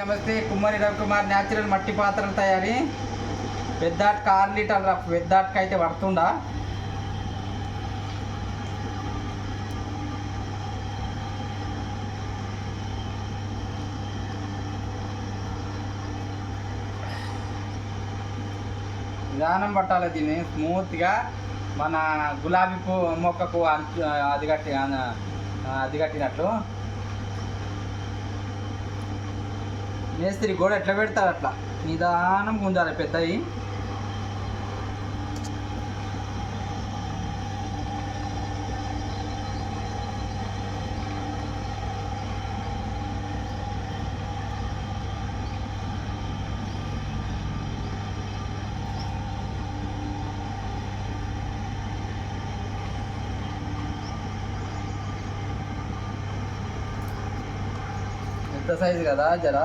నమస్తే కుమ్మరి రవికుమార్ న్యాచురల్ మట్టి పాత్రలు తయారీ. పెద్దాటికి ఆరు రఫ్ పెద్దాటికి అయితే పడుతుండా నిదానం పట్టాలి దీన్ని స్మూత్గా మన గులాబీ పువ్వు మొక్కకు అంచు అది కట్టి అది కట్టినట్లు మేస్త్రి గోడ ఎట్లా పెడతారు అట్లా? నిదానం గుంజాలి పెద్దవి పెద్ద సైజు కదా జరా?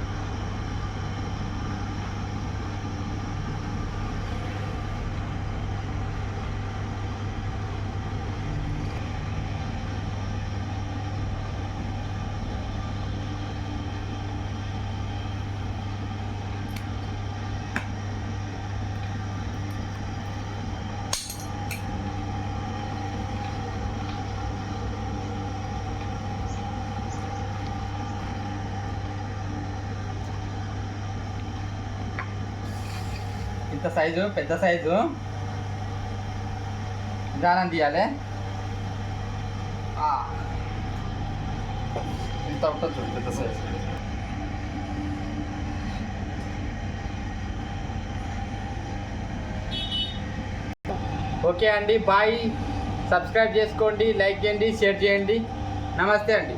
ఇంత సైజు పెద్ద సైజు. దానం తీయాలి. ఇంత ఉంటుంది చూడు పెద్ద సైజు. ఓకే అండి బాయ్. సబ్స్క్రైబ్ చేసుకోండి లైక్ చేయండి షేర్ చేయండి. నమస్తే అండి.